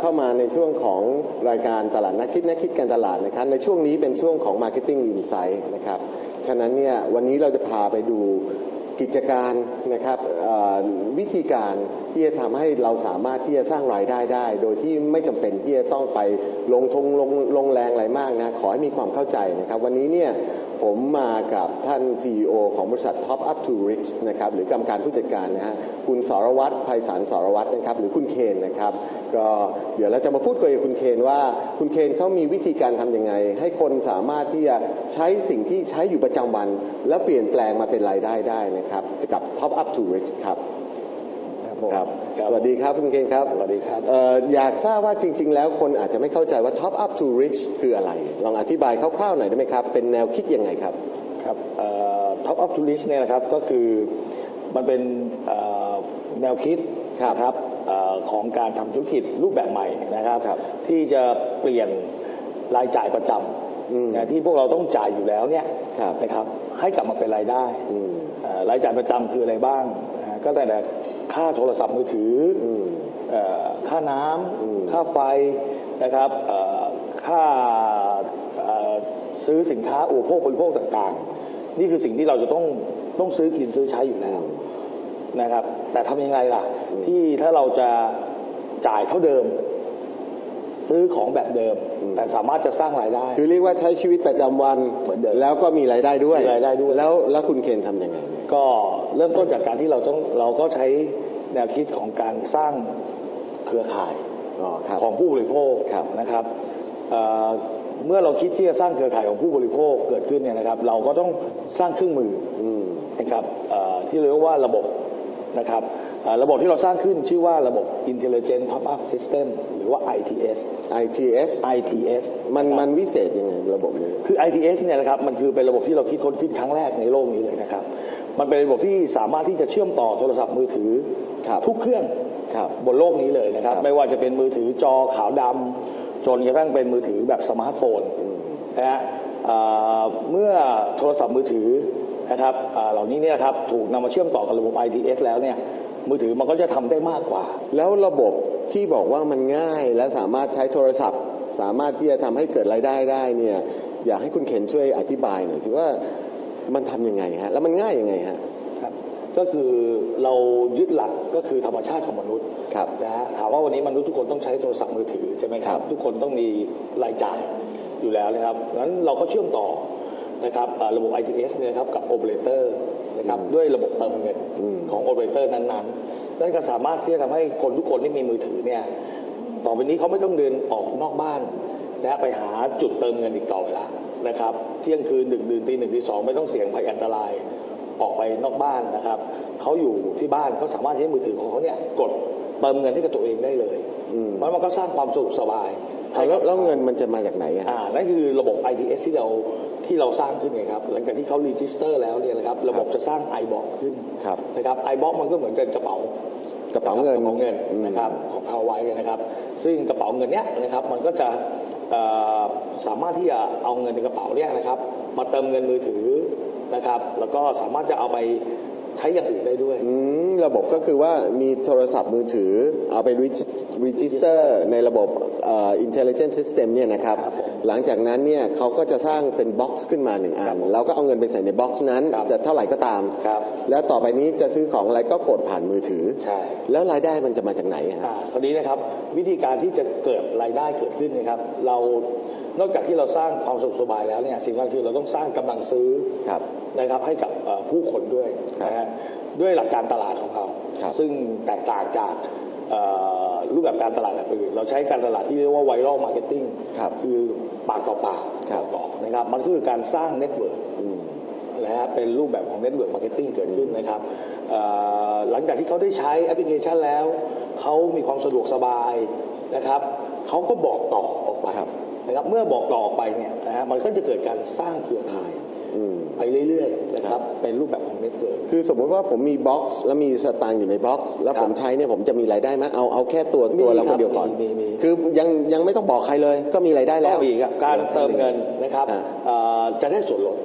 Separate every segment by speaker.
Speaker 1: เข้ามาในช่วงของรายการตลาดนักคิดนักคิดการตลาดนะครับในช่วงนี้เป็นช่วงของ Marketing Insight นะครับฉะนั้นเนี่ยวันนี้เราจะพาไปดูกิจการนะครับวิธีการที่จะทำให้เราสามารถที่จะสร้างรายได้ได้ โดยที่ไม่จำเป็นที่จะต้องไปลงทุนลงลงแรงอะไรมากนะขอให้มีความเข้าใจนะครับ วันนี้เนี่ย ผมมากับท่าน CEO ของบริษัท Top Up to Rich นะครับหรือกรรมการผู้จัดการนะฮะคุณสรวัตรไพศาลสรวัตรนะครับหรือคุณเคนนะครับก็เดี๋ยวเราจะมาพูดคุยกับคุณเคนว่าคุณเคนเขามีวิธีการทำยังไง ให้คนสามารถที่จะใช้สิ่งที่ใช้อยู่ประจำวัน แล้วเปลี่ยนแปลงมาเป็นรายได้ได้นะครับกับ Top Up to Rich ครับ
Speaker 2: ผม
Speaker 1: ครับ
Speaker 2: ครับ
Speaker 1: สวัสดีครับคุณเคนครับ
Speaker 2: สวัสดีครับ
Speaker 1: เอ่ออยากทราบว่าจริง ๆ แล้วคนอาจจะไม่เข้าใจว่า Top Up to Rich คืออะไร ลองอธิบายคร่าวๆหน่อยได้ไหมครับ เป็นแนวคิดยังไงครับ
Speaker 2: ครับท็อปอัพทูริสเนี่ยนะครับก็คือมันเป็นเอ่อแนวคิด
Speaker 1: ครับ
Speaker 2: นะครับเอ่อของการทำธุรกิจรูปแบบใหม่นะครับ
Speaker 1: ครับ
Speaker 2: ที่จะเปลี่ยนรายจ่ายประจ
Speaker 1: อืมำ
Speaker 2: นะที่พวกเราต้องจ่ายอยู่แล้วเนี่ย
Speaker 1: ครับ
Speaker 2: นะครับให้กลับมาเป็นรายได้
Speaker 1: อืม
Speaker 2: เอ่อรายจ่ายประจำคืออะไรบ้างนะฮะก็ตั้งแต่ ค่าโทรศัพท์มือถืออ
Speaker 1: อืม
Speaker 2: เอ่อค่าน้ำ
Speaker 1: อืม
Speaker 2: ค่าไฟนะครับเอ่อค่าเอ่อซื้อสินค้าอุปโภคบริโภคต่างๆ นี่คือสิ่งที่เราจะต้องต้องซื้อกินซื้อใช้อยู่แล้ว นะครับ แต่ทำยังไงล่ะ
Speaker 1: อืม
Speaker 2: ที่ถ้าเราจะจ่ายเท่าเดิม ซื้อของแบบเดิม
Speaker 1: อืม
Speaker 2: แต่สามารถจะสร้างรายได้
Speaker 1: คือเรียกว่าใช้ชีวิตประจำวัน
Speaker 2: เหมือนเดิม
Speaker 1: แล้วก็มีรายได้ด้วย
Speaker 2: มีรายได้ด้วย
Speaker 1: แล้วแล้วคุณเคนทำยังไงเนี่ย
Speaker 2: ก็เริ่มต้นจากการที่เราต้องเราก็ใช้แนวคิดของการสร้างเครือข่าย
Speaker 1: อ๋อครับ
Speaker 2: ของผู้บริโภค
Speaker 1: ครับ
Speaker 2: นะครับเอ่อเมื่อเราคิดที่จะสร้างเครือข่ายของผู้บริโภคเกิดขึ้นเนี่ยนะครับ เราก็ต้องสร้างเครื่องมือ
Speaker 1: อืม
Speaker 2: นะครับเอ่อที่เรียกว่าระบบนะครับเอ่อระบบที่เราสร้างขึ้นชื่อว่าระบบ Intelligent Top Up System หรือว่า ITS
Speaker 1: ITS
Speaker 2: ITS
Speaker 1: มัน
Speaker 2: นะครับ
Speaker 1: มันวิเศษยังไงระบบนี้
Speaker 2: คือ ITS เนี่ยนะครับมันคือเป็นระบบที่เราคิดค้นขึ้นครั้งแรกในโลกนี้เลยนะครับ มันเป็นระบบที่สามารถที่จะเชื่อมต่อโทรศัพท์มือถือ
Speaker 1: ครับ
Speaker 2: ทุกเครื่อง
Speaker 1: ครับ
Speaker 2: บนโลกนี้เลยนะครับ
Speaker 1: ครับ
Speaker 2: ไม่ว่าจะเป็นมือถือจอขาวดำจนกระทั่งเป็นมือถือแบบสมาร์ทโฟน
Speaker 1: อืม
Speaker 2: นะฮะอ่าเมื่อโทรศัพท์มือถือนะครับอ่าเหล่านี้เนี่ยนะครับถูกนำมาเชื่อมต่อกับระบบ ITS แล้วเนี่ยมือถือมันก็จะทำได้มากกว่า
Speaker 1: แล้วระบบที่บอกว่ามันง่ายและสามารถใช้โทรศัพท์ สามารถที่จะทำให้เกิดรายได้ได้เนี่ย อยากให้คุณเคนช่วยอธิบายหน่อยสิว่า มันทำยังไงฮะ แล้วมันง่ายยังไงฮะ
Speaker 2: ครับก็คือเรายึดหลักก็คือธรรมชาติของมนุษย์
Speaker 1: ครับ
Speaker 2: นะฮะถามว่าวันนี้มนุษย์ทุกคนต้องใช้โทรศัพท์มือถือใช่ไหมครั
Speaker 1: ครับบ
Speaker 2: ทุกคนต้องมีรายจ่ายอยู่แล้วนะครับงั้นเราก็เชื่อมต่อนะครับอ่าระบบ ITS เนี่ยครับกับโอเปอเรเตอร์นะครับด้วยระบบเติมเงิน
Speaker 1: อืม
Speaker 2: ของโอเปอเรเตอร์นั้นๆนั่นก็สามารถที่จะทำให้คนทุกคนที่มีมือถือเนี่ยต่อไปนี้เขาไม่ต้องเดินออกนอกบ้านนะไปหาจุดเติมเงินอีกต่อไปละ นะครับ เที่ยงคืนดึกดื่นตีหนึ่งตีสองไม่ต้องเสี่ยงภัยอันตรายออกไปนอกบ้านนะครับเขาอยู่ที่บ้านเขาสามารถใช้มือถือของเขาเนี่ยกดเติมเงินให้กับตัวเองได้เลย
Speaker 1: อืม
Speaker 2: เพราะมันก็สร้างความสะดวกสบาย
Speaker 1: เอาแล้วแล้วเงินมันจะมาจากไหนอะ
Speaker 2: อ่านั่นคือระบบ ITS ที่เราที่เราสร้างขึ้นไงครับหลังจากที่เขารีจิสเตอร์แล้วเนี่ยนะครับระบบจะสร้าง iBox ขึ้น
Speaker 1: ครับ
Speaker 2: นะครับ iBox มันก็เหมือนกันกระเป๋า
Speaker 1: กระเป๋าเงิน
Speaker 2: กระเป๋าเงิน
Speaker 1: อืม
Speaker 2: นะครับของเขาไว้นะครับ ซึ่งกระเป๋าเงินเนี้ยนะครับมันก็จะเอ่อ สามารถที่จะเอาเงินในกระเป๋าเนี่ยนะครับ มาเติมเงินมือถือนะครับ แล้วก็สามารถจะเอาไป ใช้อย่างอื่นได้ด้วย
Speaker 1: อืมระบบก็คือว่ามีโทรศัพท์มือถือเอาไปรีจิสเตอร์ในระบบเอ่อ intelligent system เนี่ยนะครับ
Speaker 2: ครับผม
Speaker 1: หลังจากนั้นเนี่ยเขาก็จะสร้างเป็นบ็อกซ์ขึ้นมาหนึ่งอั
Speaker 2: ครั
Speaker 1: น
Speaker 2: บ
Speaker 1: แล้วก็เอาเงินไปใส่ในบ็อกซ์นั้น
Speaker 2: ครับ
Speaker 1: จะเท่าไหร่ก็ตาม
Speaker 2: ครับ
Speaker 1: แล้วต่อไปนี้จะซื้อของอะไรก็กดผ่านมือถือ
Speaker 2: ใช่
Speaker 1: แล้วรายได้มันจะมาจากไหนฮะ
Speaker 2: อ่าคราวนี้นะครับวิธีการที่จะเกิดรายได้เกิดขึ้นนะครับ เรานอกจากที่เราสร้างความสะดวกสบายแล้วเนี่ยสิ่งสำคัญคือเราต้องสร้างกำลังซื้อ
Speaker 1: ครับ
Speaker 2: นะครับให้กับเอ่อผู้คนด้วย
Speaker 1: ครับ
Speaker 2: นะฮะด้วยหลักการตลาดของเรา
Speaker 1: ครับ
Speaker 2: ซึ่งแตกต่างจากเอ่อรูปแบบการตลาดแบบอื่น เราใช้การตลาดที่เรียกว่าไวรัลมาร์เก็ตติ้ง
Speaker 1: ครับ
Speaker 2: คือปากต่อปาก
Speaker 1: ครับ
Speaker 2: บอกนะครับ มันก็คือการสร้างเน็ตเวิร์ก
Speaker 1: อืม
Speaker 2: นะฮะเป็นรูปแบบของเน็ตเวิร์กมาร์เก็ตติ้งเกิดขึ้นนะครับเอ่อหลังจากที่เขาได้ใช้แอปพลิเคชันแล้ว เขามีความสะดวกสบายนะครับเขาก็บอกต่อออกไป
Speaker 1: ครับ
Speaker 2: นะครับ เมื่อบอกต่อออกไปเนี่ยนะฮะมันก็จะเกิดการสร้างเครือข่าย
Speaker 1: อืม
Speaker 2: ไปเรื่อยๆนะครับเป็นรูปแบบของเน็ตเวิร์ก
Speaker 1: คือสมมติว่าผมมีบ็อกซ์แล้วมีสตางค์อยู่ในบ็อกซ์แล้ว
Speaker 2: ครับ
Speaker 1: ผมใช้เนี่ยผมจะมีรายได้ไหมเอาเอาแค่ตัว
Speaker 2: มี
Speaker 1: ตัวเรา
Speaker 2: ค
Speaker 1: ครับนเดียวก่อน
Speaker 2: มีมีมี
Speaker 1: คือยังยังไม่ต้องบอกใครเลย ก็มีรายได้แล้ว
Speaker 2: ก็มีครับการเติมเงินนะครับ
Speaker 1: อ่า
Speaker 2: เอ่อจะได้ส่วนลด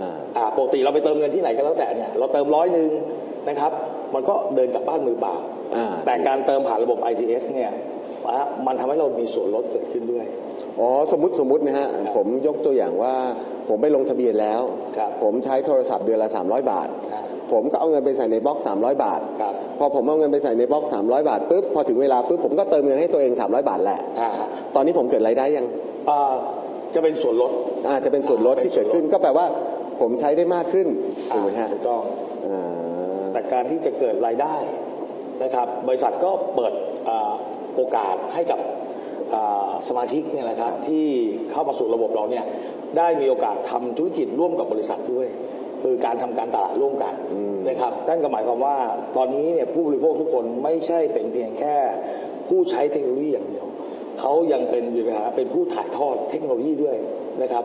Speaker 1: อ่า
Speaker 2: อ่าปกติเราไปเติมเงินที่ไหนก็แล้วแต่เนี่ยเราเติมร้อยหนึ่งนะครับ มันก็เดินกลับบ้านมือเปล่า
Speaker 1: อ่า
Speaker 2: แต่การเติมผ่านระบบ ITS เนี่ย นะมันทำให้เรามีส่วนลดเกิดขึ้นด้วย
Speaker 1: อ๋อสมมติสมมตินะฮะ
Speaker 2: ครับ
Speaker 1: ผมยกตัวอย่างว่าผมไปลงทะเบียนแล้ว
Speaker 2: ครับ
Speaker 1: ผมใช้โทรศัพท์เดือนละ 300 บาท
Speaker 2: ครับ
Speaker 1: ผมก็เอาเงินไปใส่ในบล็อก 300 บาท
Speaker 2: ครับ
Speaker 1: พอผมเอาเงินไปใส่ในบล็อก 300 บาทปุ๊บพอถึงเวลาปุ๊บผมก็เติมเงินให้ตัวเอง 300 บาทแหละ
Speaker 2: อ่า
Speaker 1: ตอนนี้ผมเกิดรายได้ยัง
Speaker 2: อ่าจะเป็นส่วนลด
Speaker 1: อาจจะเป็นส่วนลดที่เกิดขึ้น ก็แปลว่า ผมใช้ได้มากขึ้นถูกไหมฮะ
Speaker 2: ถูกต้อง
Speaker 1: อ่า
Speaker 2: แต่การที่จะเกิดรายได้นะครับ บริษัทก็เปิดอ่า โอกาสให้กับสมาชิกเนี่ยนะครับที่เข้ามาสู่ระบบเราเนี่ยได้มีโอกาสทำธุรกิจร่วมกับบริษัทด้วย คือการทำการตลาดร่วมกันนะครับนั่นก็หมายความว่าตอนนี้เนี่ยผู้บริโภคทุกคนไม่ใช่เป็นเพียงแค่ผู้ใช้เทคโนโลยีอย่างเดียวเขายังเป็นอยู่ในฐานะเป็นผู้ถ่ายทอดเทคโนโลยีด้วยนะครับ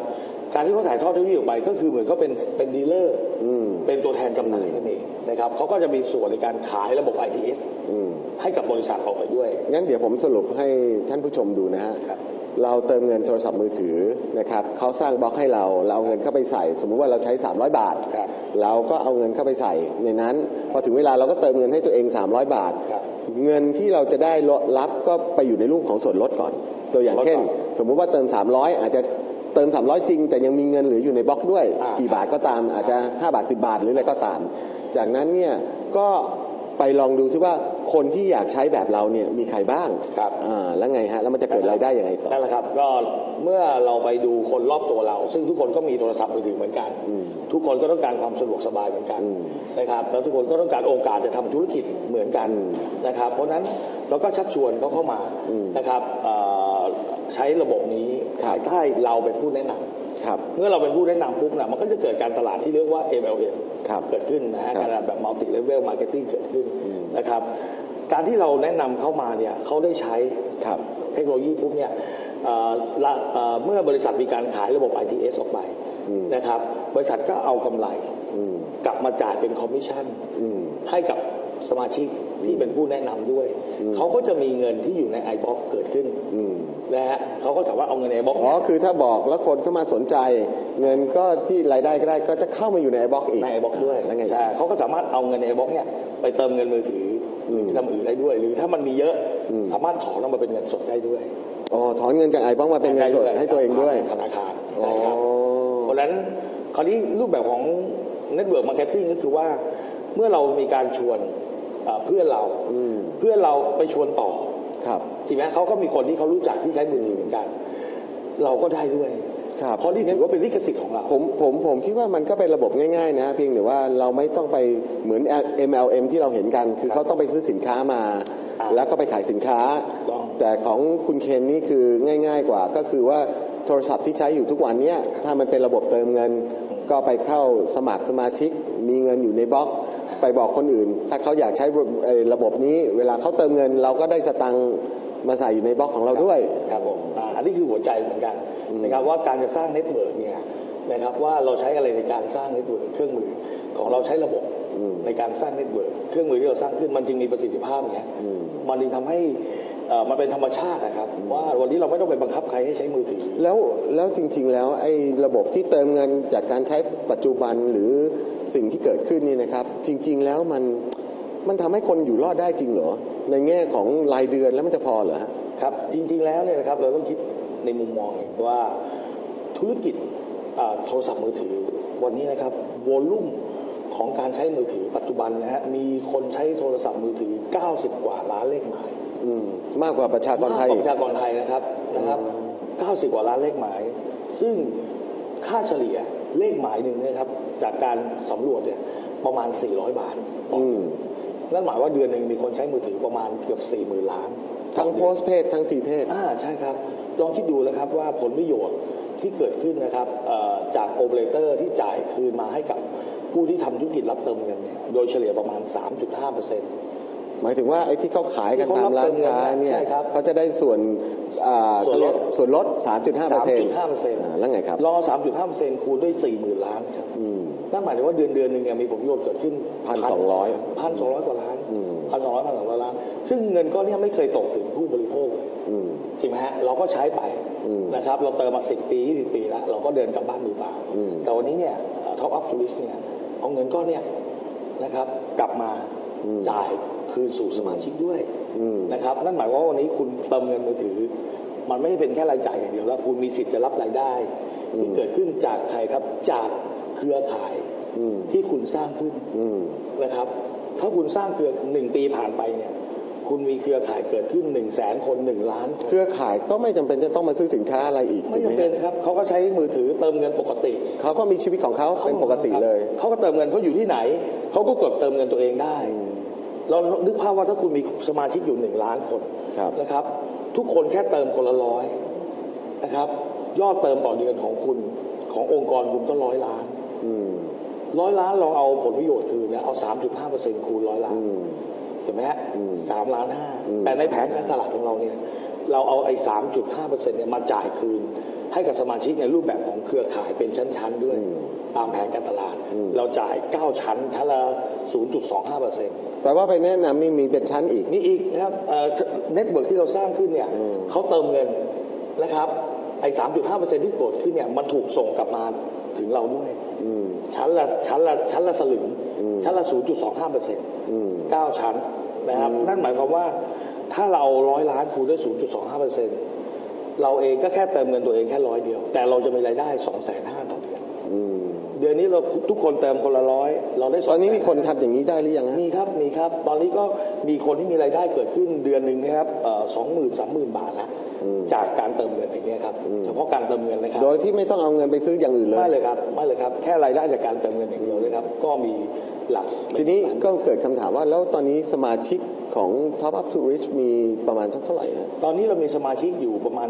Speaker 2: การที่เขาถ่ายทอดเทคโนโลยีออกไปก็คือเหมือนก็เป็นเป็นดีลเลอร์
Speaker 1: อืม
Speaker 2: เป็นตัวแทนจำหน่ายนั่นเองนะครับเขาก็จะมีส่วนในการขายระบบ ITS
Speaker 1: อืม
Speaker 2: ให้กับบริษัทออกไปด้วย
Speaker 1: งั้นเดี๋ยวผมสรุปให้ท่านผู้ชมดูนะฮะ
Speaker 2: ครับ
Speaker 1: เราเติมเงินโทรศัพท์มือถือนะครับเขาสร้างบล็อกให้เรา เราเอาเงินเข้าไปใส่ สมมุติว่าเราใช้ 300 บาท
Speaker 2: ครับ
Speaker 1: เราก็เอาเงินเข้าไปใส่ในนั้น พอถึงเวลาเราก็เติมเงินให้ตัวเอง 300 บาท
Speaker 2: ครับ
Speaker 1: เงินที่เราจะได้รับก็ไปอยู่ในรูปของส่วนลดก่อน ตัวอย่างเช่น
Speaker 2: ลดก่อน
Speaker 1: สมมุติว่าเติม 300 อาจจะ เติม 300 จริง แต่ยังมีเงินเหลืออยู่ในบล็อกด้วย
Speaker 2: อ่ากี่
Speaker 1: กี่บาทก็ตามอาจจะ 5 บาท 10 บาทหรืออะไรก็ตาม จากนั้นเนี่ยก็ไปลองดูซิว่าคนที่อยากใช้แบบเราเนี่ยมีใครบ้าง
Speaker 2: ครับ
Speaker 1: อ่าแล้วไงฮะแล้วมันจะเกิดรายได้ยังไงต่อ
Speaker 2: นั่นแหละครับก็เมื่อเราไปดูคนรอบตัวเรา ซึ่งทุกคนก็มีโทรศัพท์มือถือเหมือนกัน
Speaker 1: อืม
Speaker 2: ทุกคนก็ต้องการความสะดวกสบายเหมือนกัน
Speaker 1: อืม
Speaker 2: นะครับแล้วทุกคนก็ต้องการโอกาสจะทำธุรกิจเหมือนกัน
Speaker 1: อืม
Speaker 2: นะครับ เพราะฉะนั้นเราก็ชักชวนเขาเข้ามา
Speaker 1: อืม
Speaker 2: นะครับเอ่อ ใช้ระบบนี้
Speaker 1: ครับ
Speaker 2: ภายใต้เราเป็นผู้แนะนำ
Speaker 1: ครับ
Speaker 2: เมื่อเราเป็นผู้แนะนำปุ๊บนะมันก็จะเกิดการตลาดที่เรียกว่า MLM
Speaker 1: ครับ
Speaker 2: เกิดขึ้นนะฮะ
Speaker 1: ครับ
Speaker 2: การตลาดแบบ multi level marketing เกิดขึ้น
Speaker 1: อืม
Speaker 2: นะครับ การที่เราแนะนำเข้ามาเนี่ยเขาได้ใช้
Speaker 1: ครับ
Speaker 2: เทคโนโลยีปุ๊บเนี่ยเอ่อละเอ่อเมื่อบริษัทมีการขายระบบ ITS ออกไป
Speaker 1: อืม
Speaker 2: นะครับ บริษัทก็เอากำไร
Speaker 1: อืม
Speaker 2: กลับมาจ่ายเป็นคอมมิชชั่น
Speaker 1: อืม
Speaker 2: ให้กับ สมาชิกที่เป็นผู้แนะนำด้วย
Speaker 1: อืม
Speaker 2: เขาก็จะมีเงินที่อยู่ใน i b o x เกิดขึ้น
Speaker 1: อืม
Speaker 2: นะฮะเขาก็สามารถเอาเงินใน i b o x
Speaker 1: อ๋อ คือถ้าบอกแล้วคนเข้ามาสนใจ เงินก็ที่รายได้ก็ได้ก็จะเข้ามาอยู่ในไอบล็อกอีก
Speaker 2: ใน i b o x ด้วย
Speaker 1: แล้วไง
Speaker 2: ใช่เขาก็สามารถเอาเงินใน i b o x เนี่ยไปเติมเงินมือถือหรือ
Speaker 1: ม
Speaker 2: ทำอื่นได้ด้วย หรือถ้ามันมีเยอะ
Speaker 1: อืม
Speaker 2: สามารถถอนออกมาเป็นเงินสดได้ด้วย
Speaker 1: อ๋อถอนเงินจากไอบล็อกมาเป็นเงินสดให้ตัวเองด้วย
Speaker 2: ธนาคาร
Speaker 1: อ๋อ
Speaker 2: นะครับเพราะฉะนั้นคราวนี้รูปแบบของ Network Marketing ก็คือว่า เมื่อเรามีการชวน เอ่อเพื่อนเรา
Speaker 1: อืม
Speaker 2: เพื่อนเราไปชวนต่อ
Speaker 1: ครับ
Speaker 2: จริงไหมเขาก็มีคนที่เขารู้จักที่ใช้มือถือเหมือนกัน เราก็ได้ด้วย
Speaker 1: ครับ
Speaker 2: เพราะนี่ถือว่าเป็นลิขสิทธิ์ของเรา
Speaker 1: ผมผมผมคิดว่ามันก็เป็นระบบง่ายๆนะเพียงแต่ว่าเราไม่ต้องไปเหมือน MLM ที่เราเห็นกัน คือเขาต้องไปซื้อสินค้ามา
Speaker 2: อ่า
Speaker 1: แล้วก็ไปขายสินค้า
Speaker 2: ต้อง
Speaker 1: แต่ของคุณเคนนี่คือง่าย ๆกว่า ก็คือว่าโทรศัพท์ที่ใช้อยู่ทุกวันเนี้ยถ้ามันเป็นระบบเติมเงิน ก็ไปเข้าสมัครสมาชิก มีเงินอยู่ในบล็อก ไปบอกคนอื่น ถ้าเขาอยากใช้เอ่อระบบนี้ เวลาเขาเติมเงิน เราก็ได้สตังค์มาใส่อยู่ในบล็อกของเราด้วย
Speaker 2: ครับผมอ่าอันนี้คือหัวใจเหมือนกัน
Speaker 1: อืม
Speaker 2: นะครับว่าการจะสร้างเน็ตเวิร์กเนี่ยนะครับว่าเราใช้อะไรในการสร้างเน็ตเวิร์กเครื่องมือของเราใช้ระบบ
Speaker 1: อืม
Speaker 2: ในการสร้างเน็ตเวิร์กเครื่องมือที่เราสร้างขึ้นมันจึงมีประสิทธิภาพเนี่ย
Speaker 1: อืม
Speaker 2: มันจึงทำให้ เอ่อมันเป็นธรรมชาตินะครับ ว่าวันนี้เราไม่ต้องไปบังคับใครให้ใช้มือถือ
Speaker 1: แล้วแล้วจริงๆแล้วไอ้ระบบที่เติมเงินจากการใช้ปัจจุบันหรือสิ่งที่เกิดขึ้นนี่นะครับ จริง ๆแล้วมันมันทำให้คนอยู่รอดได้จริงเหรอ ในแง่ของรายเดือนแล้วมันจะพอเหรอฮะ
Speaker 2: ครับจริงๆแล้วเนี่ยนะครับเราต้องคิดในมุมมองหนึ่งว่าธุรกิจอ่าโทรศัพท์มือถือ วันนี้นะครับวอลลุ่มของการใช้มือถือปัจจุบันนะฮะมีคนใช้โทรศัพท์มือถือ 90 กว่าล้านเลขหมาย
Speaker 1: อืมมากกว่าประชากรไทย
Speaker 2: มากกว่าประชากรไทยนะครับนะครับ 90 กว่าล้านเลขหมาย ซึ่งค่าเฉลี่ยเลขหมายหนึ่งเนะครับ จากการสำรวจเนี่ยประมาณ 400 บาทต่อ
Speaker 1: อื
Speaker 2: อ
Speaker 1: ม
Speaker 2: นั่นหมายว่าเดือนหนึ่งมีคนใช้มือถือประมาณเกือบ 40,000 ล้าน
Speaker 1: ทั้งโพสต์เพศทั้งพรีเพศ
Speaker 2: อ่าใช่ครับ ลองคิดดูนะครับว่าผลประโยชน์ที่เกิดขึ้นนะครับเอ่อจากโอเปอเรเตอร์ที่จ่ายคืนมาให้กับผู้ที่ทำธุรกิจรับเติมเงินเนี่ยโดยเฉลี่ยประมาณ 3.5เปอร์เซ็นต์
Speaker 1: หมายถึงว่าไอ้ที่เขาขายกันตามร้านค้าเนี่ย
Speaker 2: ใช่ครับ
Speaker 1: เขาจะได้ส่วนอ่า
Speaker 2: ส่วนลด
Speaker 1: ส่วนลด 3.5เปอร์เซ็นต์
Speaker 2: 3.5เปอร์เซ็นต์
Speaker 1: แล้วไงครับ
Speaker 2: รอ3.5เปอร์เซ็นต์คูณด้วย 40,000 ล้านครับ
Speaker 1: อืม
Speaker 2: นั่นหมายถึงว่าเดือนเดือนหนึ่งเนี่ยมีผลประโยชน์เกิดขึ้น
Speaker 1: 1,200
Speaker 2: พันสองร้อยกว่าล้าน
Speaker 1: อืม
Speaker 2: พันสองร้อยพันสองร้อยล้าน ซึ่งเงินก้อนเนี้ไม่เคยตกถึงผู้บริโภคเลย
Speaker 1: อืม
Speaker 2: จริงไหมฮะเราก็ใช้ไป
Speaker 1: อืม
Speaker 2: นะครับ เราเติมมาสิปียี่สิบปีแล้วเราก็เดินกลับบ้านมือเปล่า
Speaker 1: อืม
Speaker 2: แต่วันนี้เนี่ยท็อปอัพทูริสเนี่ยเอาเงินก้อนเนี่ยนะครับกลับมา
Speaker 1: อืม
Speaker 2: จ่ายคืนสู่สมาชิกด้วย
Speaker 1: อืม
Speaker 2: นะครับนั่นหมายความว่าวันนี้คุณเติมเงินมือถือ มันไม่ได้เป็นแค่รายจ่ายอย่างเดียวแล้วคุณมีสิทธิ์จะรับรายได้ที่เกิดขึ้นจากใครครับจากเครือข่าย
Speaker 1: อืม
Speaker 2: ที่คุณสร้างขึ้น
Speaker 1: อืม
Speaker 2: นะครับ ถ้าคุณสร้างเครือหนึ่งปีผ่านไปเนี่ย คุณมีเครือข่ายเกิดขึ้นหนึ่งแสนคนหนึ่งล้านคน
Speaker 1: เครือข่ายก็ไม่จำเป็นจะต้องมาซื้อสินค้าอะไรอีก
Speaker 2: ไม่
Speaker 1: ถูก
Speaker 2: จำ
Speaker 1: ห
Speaker 2: เป็นครับเขาก็ใช้มือถือเติมเงินปกติ
Speaker 1: เขาก็มีชีวิตของเขาเป็นปกติเลย
Speaker 2: เขาก็เติมเงินเขาอยู่ที่ไหน เขาก็กดเติมเงินตัวเองได้เรานึกภาพว่าถ้าคุณมีสมาชิกอยู่หนึ่งล้านคน
Speaker 1: ครับ
Speaker 2: นะครับ ทุกคนแค่เติมคนละร้อยนะครับ ยอดเติมต่อเดือนของคุณขององค์กรคุณก็ร้อยล้าน
Speaker 1: อืม
Speaker 2: ร้อยล้านเราเอาผลประโยชน์คืนนะเอาสามจุดห้าเปอร์เซ็นต์คูณร้อยล้าน
Speaker 1: อืม
Speaker 2: เห็นไหมฮะ
Speaker 1: อืม
Speaker 2: สามล้านห้า
Speaker 1: อืม
Speaker 2: แต่ในแผนการตลาดของเราเนี่ยเราเอาไอ้สามจุดห้าเปอร์เซ็นต์เนี่ยมาจ่ายคืน ให้กับสมาชิกในรูปแบบของเครือข่ายเป็นชั้นๆด้วย ตามแผนการตลาด เราจ่ายเก้าชั้นชั้นละศูนย์จุดสองห้าเปอร์เซ็นต์
Speaker 1: แปลว่าไปแนะนำนี่มีเป็นชั้นอีก
Speaker 2: นี่อีกนะครับเน็ตเวิร์กที่เราสร้างขึ้นเนี่ย
Speaker 1: อืม
Speaker 2: เขาเติมเงินนะครับไอ้สามจุดห้าเปอร์เซ็นต์ที่โกดขึ้นเนี่ยมันถูกส่งกลับมาถึงเราด้วย
Speaker 1: อืม
Speaker 2: ชั้นละชั้นละชั้นละสลึง
Speaker 1: อืม
Speaker 2: ชั้นละศูนย์จุดสองห้าเปอร์เซ็นต์
Speaker 1: อืม
Speaker 2: เก้าชั้นนะครับ
Speaker 1: อืม
Speaker 2: นั่นหมายความว่าถ้าเราร้อยล้านคูณด้วยศูนย์จุดสองห้าเปอร์เซ็นต์เราเองก็แค่เติมเงินตัวเองแค่ร้อยเดียว แต่เราจะมีรายได้สองแสนห้าต่อเดือน
Speaker 1: อืม
Speaker 2: เดือนนี้เราทุกคนเติมคนละร้อยเราได้
Speaker 1: ตอนนี้มีคน
Speaker 2: 200,000
Speaker 1: ทำอย่างนี้ได้หรือยังฮะ
Speaker 2: มีครับมีครับ ตอนนี้ก็มีคนที่มีรายได้เกิดขึ้นเดือนหนึ่งนะครับสองหมื่นสามหมื่นบาทแล้ว
Speaker 1: อืม
Speaker 2: จากการเติมเงินอย่างนี้ยครับ
Speaker 1: อืม
Speaker 2: เฉพาะการเติมเงินนะครับ
Speaker 1: โดยที่ไม่ต้องเอาเงินไปซื้ออย่างอื่นเลย
Speaker 2: ไม่เลยครับไม่เลยครับแค่รายได้จากการเติมเงินอย่างเดียวเลยครับก็มีหลัก
Speaker 1: ทีนี้ก็เกิดคำถามว่าแล้วตอนนี้สมาชิกของ Top Up to Rich มีประมาณสักเท่าไหร่นะ
Speaker 2: ตอนนี้เรามีสมาชิกอยู่ประมาณ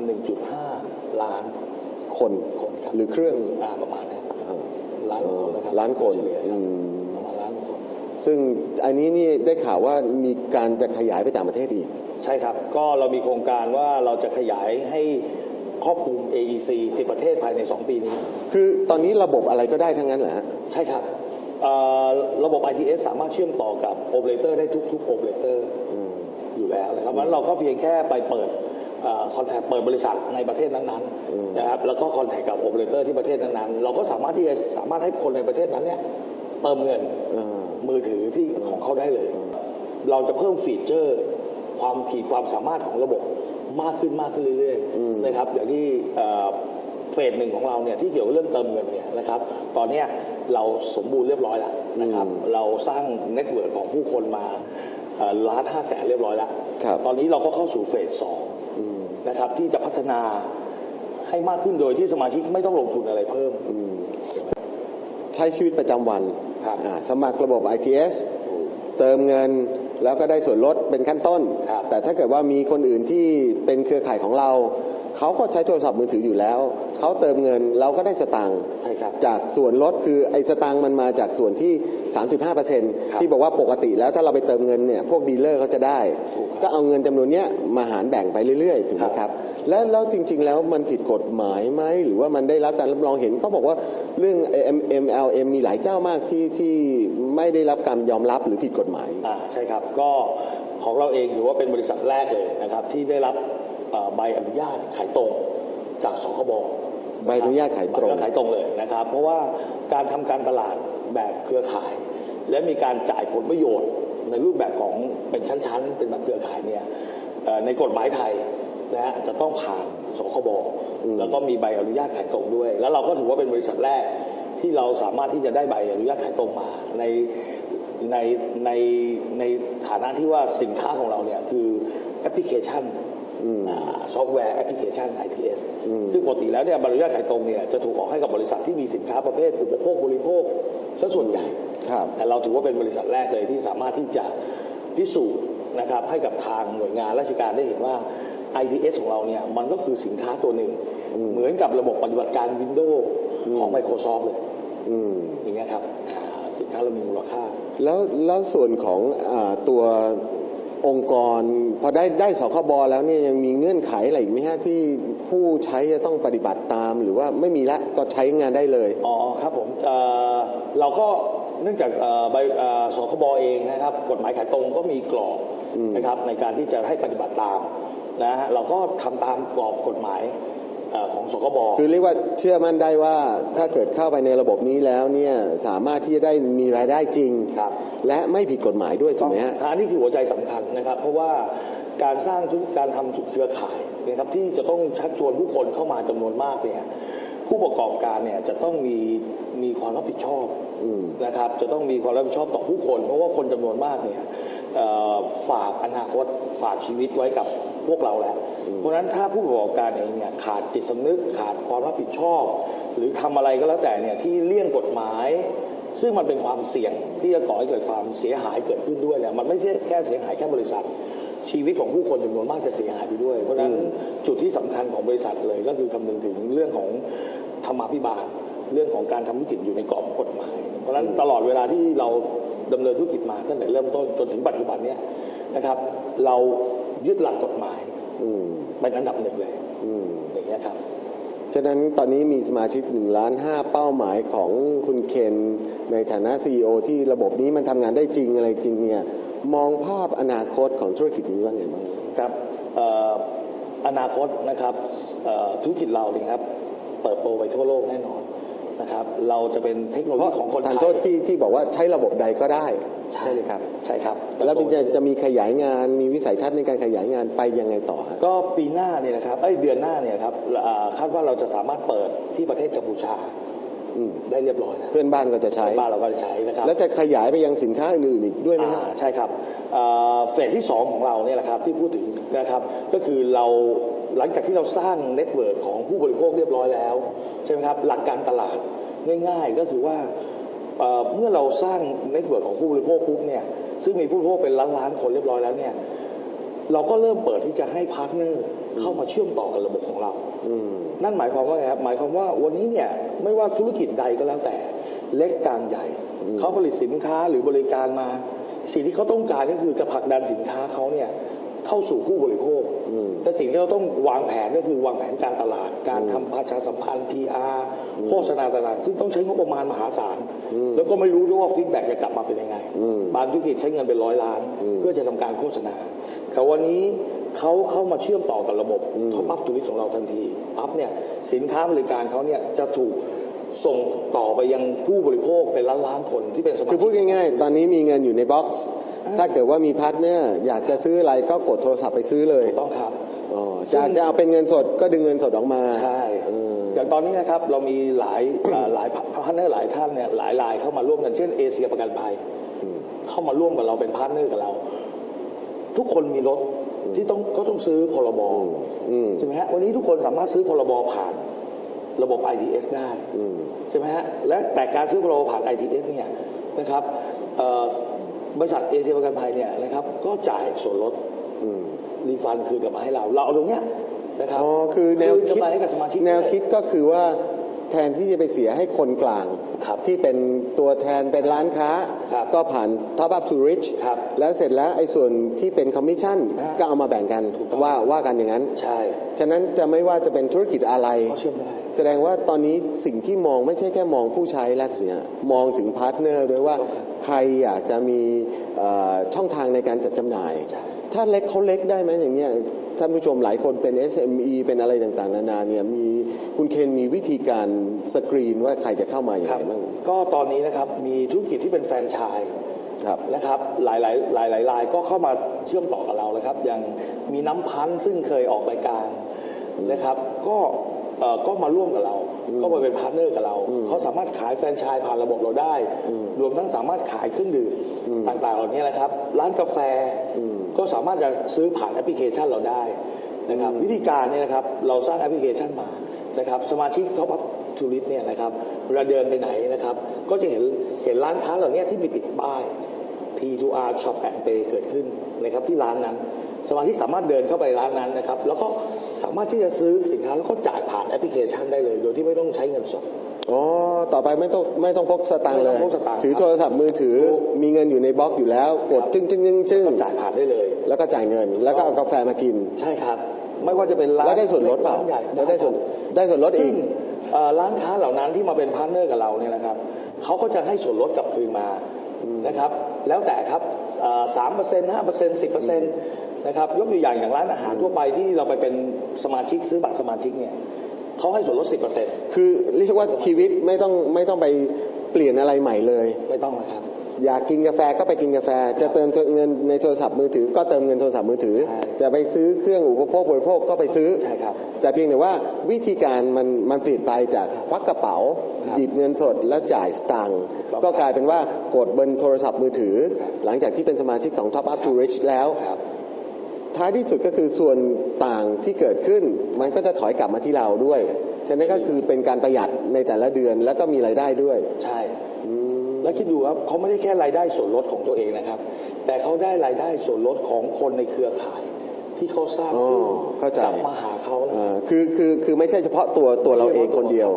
Speaker 2: 1.5 ล้าน
Speaker 1: คน
Speaker 2: คนครับ
Speaker 1: หรือเครื่อง
Speaker 2: อ่าประมาณนั้น
Speaker 1: อ่า
Speaker 2: ล้านคนนะครับ
Speaker 1: ล้านคน
Speaker 2: เฉลี่ยครับ
Speaker 1: อืม
Speaker 2: ประมาณล้านคน
Speaker 1: ซึ่งอันนี้นี่ได้ข่าวว่ามีการจะขยายไปต่างประเทศอีก
Speaker 2: ใช่ครับ ก็เรามีโครงการว่าเราจะขยายให้ครอบคลุม AEC 10 ประเทศภายใน 2 ปีนี้
Speaker 1: คือตอนนี้ระบบอะไรก็ได้ทั้งนั้นเหรอฮะ
Speaker 2: ใช่ครับเอ่อระบบ ITS สามารถเชื่อมต่อกับโอเปอเรเตอร์ได้ทุกๆโอเปอเรเตอร์
Speaker 1: อืม
Speaker 2: อยู่แล้วนะครับเพราะฉะนั้นเราก็เพียงแค่ไปเปิดคอนแทคเปิดบริษัทในประเทศนั้น
Speaker 1: อืม
Speaker 2: ๆนะครับแล้วก็คอนแทคกับโอเปอเรเตอร์ที่ประเทศนั้นๆเราก็สามารถที่จะสามารถให้คนในประเทศนั้นเนี่ยเติมเงิน
Speaker 1: อ่า
Speaker 2: มือถือที่ของเขาได้เลย เราจะเพิ่มฟีเจอร์ ความขีดความสามารถของระบบมากขึ้นมากขึ้นเรื่อย
Speaker 1: อืม
Speaker 2: ๆนะครับอย่างที่เอ่อเฟสหนึ่งของเราเนี่ยที่เกี่ยวกับเรื่องเติมเงินเนี่ยนะครับ ตอนเนี้ยเราสมบูรณ์เรียบร้อยแล้วนะครับ เราสร้างเน็ตเวิร์กของผู้คนมาเอ่อล้านห้าแสนเรียบร้อยแล้ว
Speaker 1: ครับ
Speaker 2: ตอนนี้เราก็เข้าสู่เฟสสอง
Speaker 1: อืม
Speaker 2: นะครับที่จะพัฒนาให้มากขึ้นโดยที่สมาชิกไม่ต้องลงทุนอะไรเพิ่ม
Speaker 1: อืมใช้ชีวิตประจำวัน
Speaker 2: ครับ
Speaker 1: อ่าสมัครระบบ ITS เติมเงิน แล้วก็ได้ส่วนลดเป็นขั้นต้น
Speaker 2: ครับ
Speaker 1: แต่ถ้าเกิดว่ามีคนอื่นที่เป็นเครือข่ายของเรา เขาก็ใช้โทรศัพท์มือถืออยู่แล้ว เขาเติมเงินเราก็ได้สตางค์
Speaker 2: ใช่ครับ
Speaker 1: จากส่วนลดคือไอ้สตางค์มันมาจากส่วนที่ 3.5%ที่บอกว่าปกติแล้วถ้าเราไปเติมเงินเนี่ยพวกดีลเลอร์เขาจะได้
Speaker 2: ถูกครับ
Speaker 1: ก็เอาเงินจำนวนเนี้ยมาหารแบ่งไปเรื่อยๆถูกไหม
Speaker 2: ครับ
Speaker 1: ครับ แล้วแล้วจริง ๆ แล้วมันผิดกฎหมายไหมหรือว่ามันได้รับการรับรองเห็นเขาบอกว่าเรื่อง MLM มีหลายเจ้ามากที่ที่ไม่ได้รับการยอมรับหรือผิดกฎหมาย
Speaker 2: อ่าใช่ครับก็ของเราเองถือว่าเป็นบริษัทแรกเลยนะครับที่ได้รับเอ่อใบอนุญาตขายตรงจากสคบ
Speaker 1: ใบอนุญาตขายตรง
Speaker 2: ใบอนุญาตขายตรงเลยนะครับ เพราะว่าการทำการตลาดแบบเครือข่าย และมีการจ่ายผลประโยชน์ในรูปแบบของเป็นชั้น ๆ เป็นแบบเครือข่ายเนี่ยเอ่อในกฎหมายไทยนะฮะจะต้องผ่านสคบ
Speaker 1: อืม
Speaker 2: แล้วก็มีใบอนุญาตขายตรงด้วย แล้วเราก็ถือว่าเป็นบริษัทแรกที่เราสามารถที่จะได้ใบอนุญาตขายตรงมาในในในในฐานะที่ว่าสินค้าของเราเนี่ยคือแอปพลิเคชัน
Speaker 1: อืม
Speaker 2: ซอฟต์แวร์แอปพลิเคชัน ITS
Speaker 1: อืม
Speaker 2: ซึ่งปกติแล้วเนี่ยใบอนุญาตขายตรงเนี่ยจะถูกออกให้กับบริษัทที่มีสินค้าประเภทอุปโภคบริโภคซะส่วนใหญ่
Speaker 1: ครับ
Speaker 2: แต่เราถือว่าเป็นบริษัทแรกเลยที่สามารถที่จะพิสูจน์นะครับให้กับทางหน่วยงานราชการได้เห็นว่า ITS ของเราเนี่ยมันก็คือสินค้าตัวหนึ่ง
Speaker 1: อืม
Speaker 2: เหมือนกับระบบปฏิบัติการ Windows
Speaker 1: อืม
Speaker 2: ของ Microsoft เลย
Speaker 1: อืม
Speaker 2: อย่างเงี้ยครับอ่าสินค้าเรามีมูลค่า
Speaker 1: แล้วแล้วส่วนของอาตัว องค์กร พอได้ได้สคบแล้วเนี่ยยังมีเงื่อนไขอะไรอีกไหมฮะที่ผู้ใช้จะต้องปฏิบัติตามหรือว่าไม่มีละก็ใช้งานได้เลย
Speaker 2: อ๋อครับผมเอ่อเราก็เนื่องจากเอ่อใบเอ่อสคบเองนะครับ กฎหมายขายตรงก็มีกรอบ
Speaker 1: อืม
Speaker 2: นะครับในการที่จะให้ปฏิบัติตามนะฮะเราก็ทำตามกรอบกฎหมายเอ่อ ของสคบ
Speaker 1: คือเรียกว่าเชื่อมั่นได้ว่าถ้าเกิดเข้าไปในระบบนี้แล้วเนี่ยสามารถที่จะได้มีรายได้จริง
Speaker 2: ครับ
Speaker 1: และไม่ผิดกฎหมายด้วยถูกไหมฮะ
Speaker 2: อันนี้คือหัวใจสำคัญนะครับ เพราะว่าการสร้างธุรการทำเครือข่ายนะครับที่จะต้องชักชวนผู้คนเข้ามาจำนวนมากเนี่ยผู้ประกอบการเนี่ยจะต้องมีมีความรับผิดชอบ
Speaker 1: อืม
Speaker 2: นะครับ จะต้องมีความรับผิดชอบต่อผู้คน เพราะว่าคนจำนวนมากเนี่ยเอ่อ ฝากอนาคตฝากชีวิตไว้กับพวกเราแล้ว
Speaker 1: อืม
Speaker 2: เพราะฉะนั้นถ้าผู้ประกอบการเองเนี่ยขาดจิตสำนึกขาดความรับผิดชอบ หรือทำอะไรก็แล้วแต่เนี่ยที่เลี่ยงกฎหมาย ซึ่งมันเป็นความเสี่ยงที่จะก่อให้เกิดความเสียหายเกิดขึ้นด้วยเนี่ยมันไม่ใช่แค่เสียหายแค่บริษัท ชีวิตของผู้คนจำนวนมากจะเสียหายไปด้วย เพราะฉะนั้นจุดที่สำคัญของบริษัทเลยก็คือคำนึงถึงเรื่องของธรรมาภิบาลเรื่องของการทำธุรกิจอยู่ในกรอบของกฎหมาย เพราะฉะนั้นตลอดเวลาที่เรา ดำเนินธุรกิจมาตั้งแต่เริ่มต้นจนถึงปัจจุบันเนี้ยนะครับ เรายึดหลักกฎหมาย
Speaker 1: อืม
Speaker 2: เป็นอันดับหนึ่งเลย
Speaker 1: อืม
Speaker 2: อย่างเงี้ยครับ
Speaker 1: ฉะนั้นตอนนี้มีสมาชิก1ล้าน5เป้าหมายของคุณเคนในฐานะ CEO ที่ระบบนี้มันทำงานได้จริงอะไรจริงเนี่ยมองภาพอนาคตของธุรกิจนี้ว่าไงบ้าง
Speaker 2: ครับเอ่ออนาคตนะครับเอ่อธุรกิจเราเนี่ยครับเติบโตไปทั่วโลกแน่นอน นะครับ เราจะเป็นเทคโนโล
Speaker 1: เพ
Speaker 2: ยี
Speaker 1: ราะ
Speaker 2: ของคนไท
Speaker 1: ทาน
Speaker 2: ย
Speaker 1: โทษที่ที่บอกว่าใช้ระบบใดก็ได้ใช่ ไหมครับ
Speaker 2: ใช่ครับ
Speaker 1: แล้วมันจะจะมีขยายงานมีวิสัยทัศน์ในการขยายงานไปยังไงต่อฮะ
Speaker 2: ก็ปีหน้าเนี่ยนะครับเอ้ยเดือนหน้าเนี่ยครับอ่าคาดว่าเราจะสามารถเปิดที่ประเทศกัมพูชา
Speaker 1: อืม
Speaker 2: ได้เรียบร้อยแล้ว
Speaker 1: เพื่อนบ้านก็จะใช้
Speaker 2: บ้านเราก็จะใช้นะครับ
Speaker 1: แล้วจะขยายไปยังสินค้าอื่นๆอีกด้วยไหมฮะ
Speaker 2: อ่าใช่ครับอ่าเฟสที่ 2 ของเราเนี่ยแหละครับที่พูดถึงนะครับก็คือเราหลังจากที่เราสร้างเน็ตเวิร์กของผู้บริโภคเรียบร้อยแล้วใช่ไหมครับหลักการตลาดง่าย ๆ ก็คือว่าเอ่อเมื่อเราสร้างเน็ตเวิร์กของผู้บริโภคปุ๊บเนี่ยซึ่งมีผู้บริโภคเป็นล้านๆคนเรียบร้อยแล้วเนี่ยเราก็เริ่มเปิดที่จะให้พาร์ทเนอร์เข้ามาเชื่อมต่อกับระบบของเรา
Speaker 1: อืม
Speaker 2: นั่นหมายความว่าไงครับหมายความว่าวันนี้เนี่ยไม่ว่าธุรกิจใดก็แล้วแต่เล็กกลางใหญ่
Speaker 1: อืม
Speaker 2: เขาผลิตสินค้าหรือบริการมา สิ่งที่เขาต้องการก็คือจะผลักดันสินค้าเขาเนี่ย เข้าสู่ผู้บริโภค
Speaker 1: อืม
Speaker 2: แต่สิ่งที่เราต้องวางแผนก็คือวางแผนการตลาด การทำประชาสัมพันธ์ PR
Speaker 1: อืม
Speaker 2: โฆษณาต่างๆซึ่งต้องใช้งบประมาณมหาศาล
Speaker 1: อืม
Speaker 2: แล้วก็ไม่รู้ด้วยว่าฟีดแบ็กจะกลับมาเป็นยังไง
Speaker 1: อืม
Speaker 2: บางธุรกิจใช้เงินเป็นร้อยล้าน
Speaker 1: อืม
Speaker 2: เพื่อจะทำการโฆษณา แต่วันนี้เขาเข้ามาเชื่อมต่อกับระบบ
Speaker 1: อืม
Speaker 2: เขาปั๊บตัวนี้ของเราทันทีปั๊บเนี่ยสินค้าบริการเขาเนี่ยจะถูกส่งต่อไปยังผู้บริโภคเป็นล้านล้านๆคนที่เป็นสมาชิก
Speaker 1: คือพูดง่ายๆ ตอนนี้มีเงินอยู่ในบ็อกซ์
Speaker 2: อ่า
Speaker 1: ถ้าเกิดว่ามีพาร์ทเนอร์อยากจะซื้ออะไรก็กดโทรศัพท์ไปซื้อเลย
Speaker 2: ถูกต้องครับ
Speaker 1: อ๋อจะจะเอาเป็นเงินสดก็ดึงเงินสดออกมา
Speaker 2: ใช่
Speaker 1: เออ
Speaker 2: อย่างตอนนี้นะครับเรามีหลายเอ่อหลายพาร์ทเนอร์หลายท่านเนี่ยหลายรายเข้ามาร่วมกันเช่นเอเชียประกันภัย
Speaker 1: อืม
Speaker 2: เข้ามาร่วมกับเราเป็นพาร์ทเนอร์กับเรา ทุกคนมีรถที่ต้องก็ต้องซื้อพรบ
Speaker 1: อืมอืม
Speaker 2: ใช่ไหมฮะวันนี้ทุกคนสามารถซื้อพรบผ่านระบบ IDS ได้
Speaker 1: อืม
Speaker 2: ใช่ไหมฮะและแต่การซื้อพรบผ่าน IDS เนี่ยนะครับเอ่อ บริษัทเอเชียประกันภัยเนี่ยนะครับ ก็จ่ายส่วนลด
Speaker 1: อืม
Speaker 2: รีฟันคืนกลับมาให้เรา เราเอาตรงเนี้ยนะครับ
Speaker 1: อ๋อคือแนว
Speaker 2: คืนกลั
Speaker 1: คิ
Speaker 2: บ
Speaker 1: ด
Speaker 2: มาให้กับสมาชิก
Speaker 1: แนว
Speaker 2: ด้วย
Speaker 1: คิดก็คือว่าแทนที่จะไปเสียให้คนกลาง
Speaker 2: ครับ
Speaker 1: ที่เป็นตัวแทนเป็นร้านค้า
Speaker 2: ครับ
Speaker 1: ก็ผ่าน Top Up to Rich
Speaker 2: ครับ
Speaker 1: แล้วเสร็จแล้วไอ้ส่วนที่เป็นคอมมิชชั่น
Speaker 2: ฮะ
Speaker 1: ก็เอามาแบ่งกัน
Speaker 2: ถูกต้อง
Speaker 1: ว่าว่ากันอย่างนั้น
Speaker 2: ใช่
Speaker 1: ฉะนั้นจะไม่ว่าจะเป็นธุรกิจอะไร
Speaker 2: เขาเชื่อมได้
Speaker 1: แสดงว่าตอนนี้สิ่งที่มองไม่ใช่แค่มองผู้ใช้แล้วสิฮะมองถึงพาร์ทเนอร์ด้วยว่า
Speaker 2: ถูกครับ
Speaker 1: ใครอยากจะมีเอ่อช่องทางในการจัดจำหน่าย
Speaker 2: ใช่
Speaker 1: ถ้าเล็กเขาเล็กได้ไหมอย่างเนี้ยท่านผู้ชมหลายคนเป็น SME เป็นอะไรต่างๆ นานาเนี่ยมีคุณเคนมีวิธีการสกรีนว่าใครจะเข้ามาอย่าง
Speaker 2: ครั
Speaker 1: ไร
Speaker 2: บ
Speaker 1: บ้าง
Speaker 2: ก็ตอนนี้นะครับมีธุรกิจที่เป็นแฟรนไชส์
Speaker 1: ครับ
Speaker 2: นะครับหลายหลายหลายหลายรายก็เข้ามาเชื่อมต่อกับเราเลยครับอย่างมีน้ำพันธุ์ซึ่งเคยออกรายการนะครับ ก็เอ่อก็มาร่วมกับเรา
Speaker 1: อืม
Speaker 2: ก็มาเป็นพาร์ทเนอร์กับเรา
Speaker 1: อืม
Speaker 2: เขาสามารถขายแฟรนไชส์ผ่านระบบเราได้
Speaker 1: อืม
Speaker 2: รวมทั้งสามารถขายเครื่องดื่ม
Speaker 1: อืม
Speaker 2: ต่างๆเหล่านี้นะครับ ร้านกาแฟ
Speaker 1: อืม
Speaker 2: ก็สามารถจะซื้อผ่านแอปพลิเคชันเราได้นะครับ
Speaker 1: อืม
Speaker 2: วิธีการเนี่ยนะครับเราสร้างแอปพลิเคชันมานะครับสมาชิกท็อปอัพทูริสเนี่ยนะครับเวลาเดินไปไหนนะครับ ก็จะเห็นเห็นร้านค้าเหล่านี้ที่มีติดป้าย T2R Shop and Pay เกิดขึ้นนะครับที่ร้านนั้น สมาชิกสามารถเดินเข้าไปร้านนั้นนะครับ แล้วก็สามารถที่จะซื้อสินค้าแล้วก็จ่ายผ่านแอปพลิเคชันได้เลย โดยที่ไม่ต้องใช้เงินสด
Speaker 1: อ๋อ ต่อไปไม่ต้องไม่ต้องพกสตางค์เลย
Speaker 2: ไม่ต้องพกสตางค์
Speaker 1: ถือ
Speaker 2: ครับ
Speaker 1: โทรศัพท์มือถือ
Speaker 2: ถูก
Speaker 1: มีเงินอยู่ในบล็อกอยู่แล้ว กด
Speaker 2: ครับ
Speaker 1: จึ้งจึ้งจึ้งจึ้ง
Speaker 2: ก็จ่ายผ่านได้เลย
Speaker 1: แล้วก็จ่ายเงิน แล้วก็เอากาแฟมากิน
Speaker 2: ใช่ครับ ไม่ว่าจะเป็นร้าน
Speaker 1: แล้วได้ส่วนลดเปล่า
Speaker 2: ร้นใหญ่
Speaker 1: แล้วได้ส่วนได้ส่วนลดอีก
Speaker 2: ซึ่งเอ่อร้านค้าเหล่านั้นที่มาเป็นพาร์ทเนอร์กับเราเนี่ยนะครับเขาก็จะให้ส่วนลดกลับคืนมา
Speaker 1: อืม
Speaker 2: นะครับ แล้วแต่ครับสามเปอร์เซ็นต์ห้าเปอร์เซ็นต์สิบเปอร์เซ็นต์ นะครับยกตัวอย่างอย่างร้านอาหารทั่วไปที่เราไปเป็นสมาชิกซื้อบัตรสมาชิกเนี่ยเขาให้ส่วนลด10%
Speaker 1: คือเรียกว่าชีวิตไม่ต้องไม่ต้องไปเปลี่ยนอะไรใหม่เลย
Speaker 2: ไม่ต้องนะครับ
Speaker 1: อยากกินกาแฟก็ไปกินกาแฟ จะเติมเงินในโทรศัพท์มือถือ ก็เติมเงินโทรศัพท์มือถือ
Speaker 2: ใช่
Speaker 1: จะไปซื้อเครื่องอุปโภคบริโภคก็ไปซื้อ
Speaker 2: ใช่ครับ
Speaker 1: แต่เพียงแต่ว่าวิธีการมันมันเปลี่ยนไปจากควักกระเป๋า
Speaker 2: ครับ
Speaker 1: หยิบเงินสดแล้วจ่ายสตางค์
Speaker 2: ครับ
Speaker 1: ก็กลายเป็นว่ากดบนโทรศัพท์มือถือ
Speaker 2: ครับ
Speaker 1: หลังจากที่เป็นสมาชิกของ Top Up to Rich แล้ว
Speaker 2: ครับ
Speaker 1: ท้ายที่สุดก็คือส่วนต่างที่เกิดขึ้น มันก็จะถอยกลับมาที่เราด้วย ฉะนั้นก็คือเป็นการประหยัดในแต่ละเดือนแล้วก็มีรายได้ด้วย
Speaker 2: ใช่
Speaker 1: อืม
Speaker 2: แล้วคิดดูครับเขาไม่ได้แค่รายได้ส่วนลดของตัวเองนะครับ แต่เขาได้รายได้ส่วนลดของคนในเครือข่าย ที่เขาสร้าง
Speaker 1: อ๋อ
Speaker 2: ขึ้น
Speaker 1: เข้าใจ
Speaker 2: กลับมาหาเขานะ
Speaker 1: อ่าคือคือคือไม่ใช่เฉพาะตัวตัวเราเองคนเดียว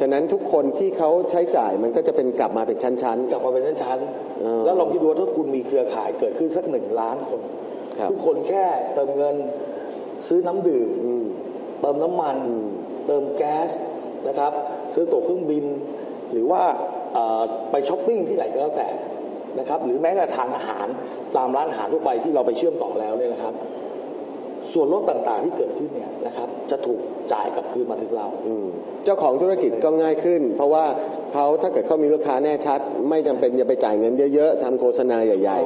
Speaker 1: ฉะนั้นทุกคนที่เขาใช้จ่ายมันก็จะเป็นกลับมาเป็นชั้น
Speaker 2: กลับมาเป็นชั้น
Speaker 1: เออ
Speaker 2: ๆแล้วลองคิดดูว่าถ้าคุณมีเครือข่ายเกิดขึ้นสักหนึ่งล้านคน
Speaker 1: ครับ
Speaker 2: ทุกคนแค่เติมเงินซื้อน้ำดื่ม
Speaker 1: ๆอืม
Speaker 2: เติมน้ำมัน
Speaker 1: อืม
Speaker 2: เติมแก๊สนะครับ ซื้อตั๋วเครื่องบิน หรือว่าเอ่อไปช้อปปิ้งที่ไหนก็แล้วแต่นะครับหรือแม้กระทั่งอาหารตามร้านอาหารทั่วไปที่เราไปเชื่อมต่อแล้วเนี่ยนะครับ ส่วนลดต่างๆที่เกิดขึ้นเนี่ยนะครับ จะถูกจ่ายกลับคืนมาถึงเรา
Speaker 1: อืมเจ้าของธุรกิจก็ง่ายขึ้น เพราะว่าเขาถ้าเกิดเขามีลูกค้าแน่ชัด ไม่จำเป็นจะไปจ่ายเงินเยอะๆทำโฆษณาใหญ่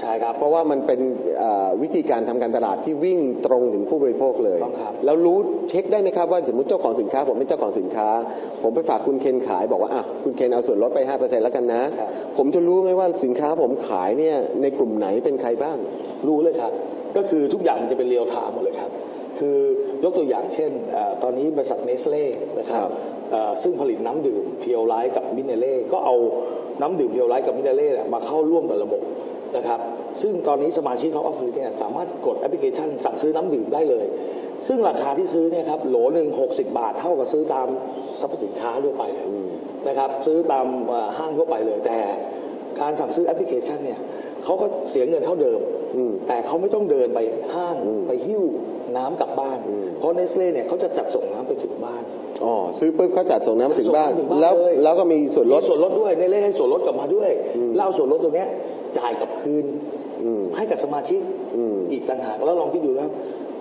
Speaker 2: ใช่ครับ
Speaker 1: ๆเพราะว่ามันเป็นเอ่อวิธีการทำการตลาดที่วิ่งตรงถึงผู้บริโภคเลย
Speaker 2: ต้องครับ
Speaker 1: แล้วรู้เช็คได้ไหมครับว่าสมมติเจ้าของสินค้า ผมเป็นเจ้าของสินค้า ผมไปฝากคุณเคนขายบอกว่าอะคุณเคนเอาส่วนลดไป 5%แล้วกันนะ
Speaker 2: ครับ
Speaker 1: ผมจะรู้ไหมว่าสินค้าผมขายเนี่ยในกลุ่มไหนเป็นใครบ้าง
Speaker 2: รู้เลยครับ ก็คือทุกอย่างมันจะเป็นเรียลไทม์หมดเลยครับ คือยกตัวอย่างเช่นเออตอนนี้บริษัทเนสเล่นะครั
Speaker 1: ครับบ
Speaker 2: เอ่อซึ่งผลิตน้ำดื่มเพียวไลท์กับมิเนเล่ก็เอาน้ำดื่มเพียวไลท์กับมิเนเล่เนี่ยมาเข้าร่วมกับระบบ นะครับ ซึ่งตอนนี้สมาชิกเขาออฟฟิศเนี่ยสามารถกดแอปพลิเคชันสั่งซื้อน้ำดื่มได้เลย ซึ่งราคาที่ซื้อเนี่ยครับโหลหนึ่ง60บาทเท่ากับซื้อตามสรรพสินค้าทั่วไปเลย
Speaker 1: อืม
Speaker 2: นะครับ ซื้อตามเอ่อห้างทั่วไปเลย แต่การสั่งซื้อแอปพลิเคชันเนี่ยเขาก็เสียเงินเท่าเดิม
Speaker 1: อืม
Speaker 2: แต่เขาไม่ต้องเดินไปห้าง
Speaker 1: อืม
Speaker 2: ไปหิ้วน้ำกลับบ้าน
Speaker 1: อืม
Speaker 2: เพราะเนสเล่เนี่ยเขาจะจัดส่งน้ำไปถึงบ้าน
Speaker 1: อ๋อซื้อปุ๊บเขาจัดส่งน้ำมาถึงบ้าน
Speaker 2: ส่งน้ำถึงบ้าน
Speaker 1: แล้ว
Speaker 2: เลย
Speaker 1: แล้วก็มีส่วนลด
Speaker 2: มีส่วนลดด้วยเนสเล่ให้ส่วนลดกลับมาด้วย
Speaker 1: อืม
Speaker 2: เล่าส่วนลดตัวเนี้ย จ่ายกลับคืน
Speaker 1: อืม
Speaker 2: ให้กับสมาชิก
Speaker 1: อืม
Speaker 2: อีกต่างหากแล้วลองคิดดูนะครับ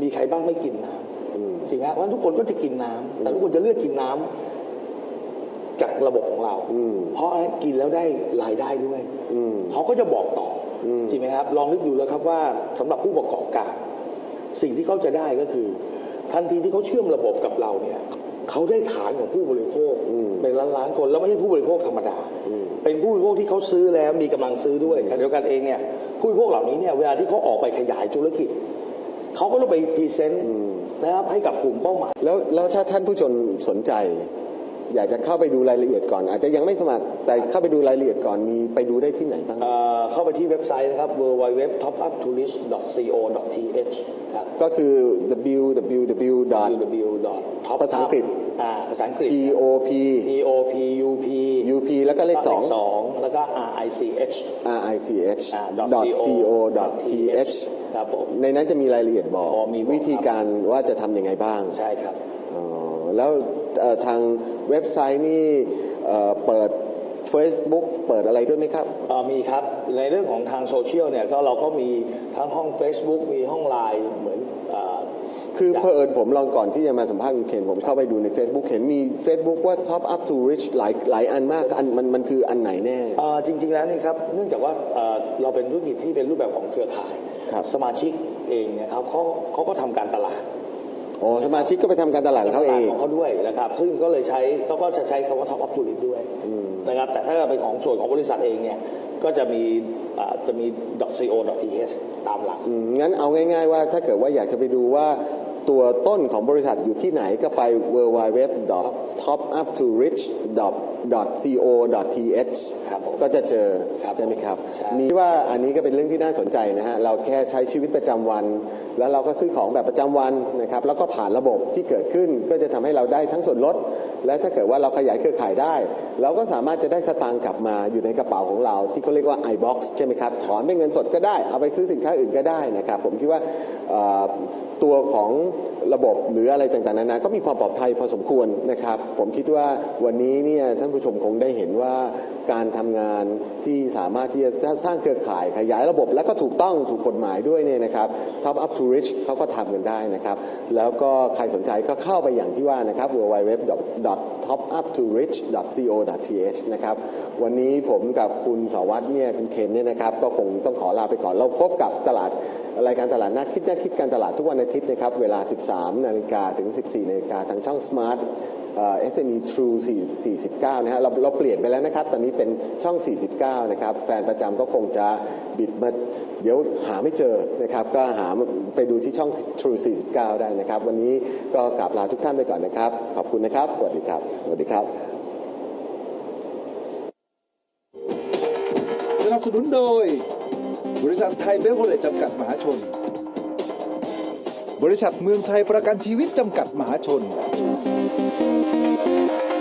Speaker 2: มีใครบ้างไม่กินน้ำ
Speaker 1: อืม
Speaker 2: จริงไหมเพราะฉะนั้นทุกคนก็จะกินน้ำแต่ทุกคนจะเลือกกินน้ำจากระบบของเรา
Speaker 1: อืม
Speaker 2: เพราะกินแล้วได้รายได้ด้วย
Speaker 1: อืม
Speaker 2: เขาก็จะบอกต่ออ
Speaker 1: ม
Speaker 2: จริงไหมครับ ลองนึกดูแล้วครับว่าสำหรับผู้ประกอบการ สิ่งที่เขาจะได้ก็คือ ทันทีที่เขาเชื่อมระบบกับเราเนี่ย เขาได้ฐานของผู้บริโภค
Speaker 1: อืม
Speaker 2: เป็นล้านล้านๆคนแล้วไม่ใช่ผู้บริโภคธรรมดา
Speaker 1: อืม
Speaker 2: เป็นผู้บริโภคที่เขาซื้อแล้วมีกำลังซื้อด้วยขณะเดียวกันเองเนี่ยผู้บริโภคเหล่านี้เนี่ยเวลาที่เขาออกไปขยายธุรกิจเขาก็ต้องไปพรีเซนต์
Speaker 1: อืม
Speaker 2: นะครับให้กับกลุ่มเป้าหมาย
Speaker 1: แล้วแล้วถ้าท่านผู้ชมสนใจ อยากจะเข้าไปดูรายละเอียดก่อน อาจจะยังไม่สมัครแต่เข้าไปดูรายละเอียดก่อนมีไปดูได้ที่ไหนบ้าง
Speaker 2: เอ่อเข้าไปที่เว็บไซต์นะครับ www.topuptourist.co.th ครับ
Speaker 1: ก็คือ www
Speaker 2: www.top
Speaker 1: ภาษาอังกฤษ
Speaker 2: อ่าภาษาอังกฤษ
Speaker 1: t o p
Speaker 2: T O P U P
Speaker 1: up แล้วก็เลขสอง
Speaker 2: สองแล้วก็ R I C H
Speaker 1: r i c h
Speaker 2: อ่า
Speaker 1: dot co dot th
Speaker 2: ครับผม
Speaker 1: ในนั้นจะมีรายละเอียดบอก
Speaker 2: อ๋อมีบอก
Speaker 1: วิธีการว่าจะทำยังไงบ้าง
Speaker 2: ใช่ครับ
Speaker 1: อ๋อแล้วเอ่อทางเว็บไซต์นี่เอ่อเปิด Facebook เปิดอะไรด้วยไหมครับ
Speaker 2: เอ่อมีครับ ในเรื่องของทางโซเชียลเนี่ยก็เราก็มีทั้งห้อง Facebook มีห้องไลน์เหมือนเอ่อ
Speaker 1: คือ
Speaker 2: อยาก
Speaker 1: เพอเอิญผมลองก่อนที่จะมาสัมภาษณ์คุณเคนผมเข้าไปดูใน Facebook เห็นมี Facebook ว่า Top Up to Rich หลายหลายอันมากอันมันมันคืออันไหนแน่
Speaker 2: เอ่อจริง ๆ แล้วนี่ครับเนื่องจากว่าเอ่อเราเป็นธุรกิจที่เป็นรูปแบบของเครือข่าย
Speaker 1: ครับ
Speaker 2: สมาชิกเองเนี่ยครับเขาเขาก็ทำการตลาด
Speaker 1: อ๋อสมาชิกก็ไปทำการตลาดของเขาเอง
Speaker 2: ของเขาด้วยนะครับ ซึ่งก็เลยใช้เขาก็จะใช้คำว่า top up to it ด้วย
Speaker 1: อืม
Speaker 2: นะครับแต่ถ้าเป็นของส่วนของบริษัทเองเนี่ย ก็จะมีอ่าจะมี .co .th ตามหลัง
Speaker 1: อืมงั้นเอาง่ายๆว่าถ้าเกิดว่าอยากจะไปดูว่าตัวต้นของบริษัทอยู่ที่ไหนก็ไป www.topuptorich.co.th
Speaker 2: ครับผม
Speaker 1: ก็จะเจอ
Speaker 2: ครับ
Speaker 1: ใช่ไหมครับ
Speaker 2: ใช่
Speaker 1: มีว่าอันนี้ก็เป็นเรื่องที่น่าสนใจนะฮะเราแค่ใช้ชีวิตประจำวัน แล้วเราก็ซื้อของแบบประจำวันนะครับแล้วก็ผ่านระบบที่เกิดขึ้นก็จะทำให้เราได้ทั้งส่วนลด และถ้าเกิดว่าเราขยายเครือข่ายได้ เราก็สามารถจะได้สตางค์กลับมาอยู่ในกระเป๋าของเรา ที่เขาเรียกว่า iBox ใช่ไหมครับถอนเป็นเงินสดก็ได้เอาไปซื้อสินค้าอื่นก็ได้นะครับผมคิดว่าเอ่อตัวของระบบหรืออะไรต่างๆนานาก็มีความปลอดภัยพอสมควรนะครับผมคิดว่าวันนี้เนี่ยท่านผู้ชมคงได้เห็นว่าการทำงานที่สามารถที่จะสร้างเครือข่ายขยายระบบ และก็ถูกต้องถูกกฎหมายด้วยเนี่ยนะครับ Top Up to Rich เขาก็ทำกันได้นะครับ แล้วก็ใครสนใจก็เข้าไปอย่างที่ว่านะครับ www.topuptorich.co.th นะครับวันนี้ผมกับคุณสวัสด์เนี่ยคุณเคนเนี่ยนะครับ ก็คงต้องขอลาไปก่อนเราพบกับตลาดรายการตลาดนักคิดนักคิดการตลาดทุกวันอาทิตย์นะครับ เวลา 13 นาฬิกาถึง 14 นาฬิกาทางช่อง Smart SME True 4 49 นะฮะเราเราเปลี่ยนไปแล้วนะครับ ตอนนี้เป็นช่อง 49 นะครับ แฟนประจำก็คงจะบิดมาเดี๋ยวหาไม่เจอนะครับ ก็หาไปดูที่ช่อง True 49 ได้นะครับ วันนี้ก็กราบลาทุกท่านไปก่อนนะครับ ขอบคุณนะครับ สวัสดีครับ สวัสดีครับ
Speaker 3: สนับสนุนโดย บริษัทไทยเบเวอร์เรจจำกัดมหาชน บริษัทเมืองไทยประกันชีวิตจำกัดมหาชน thank you.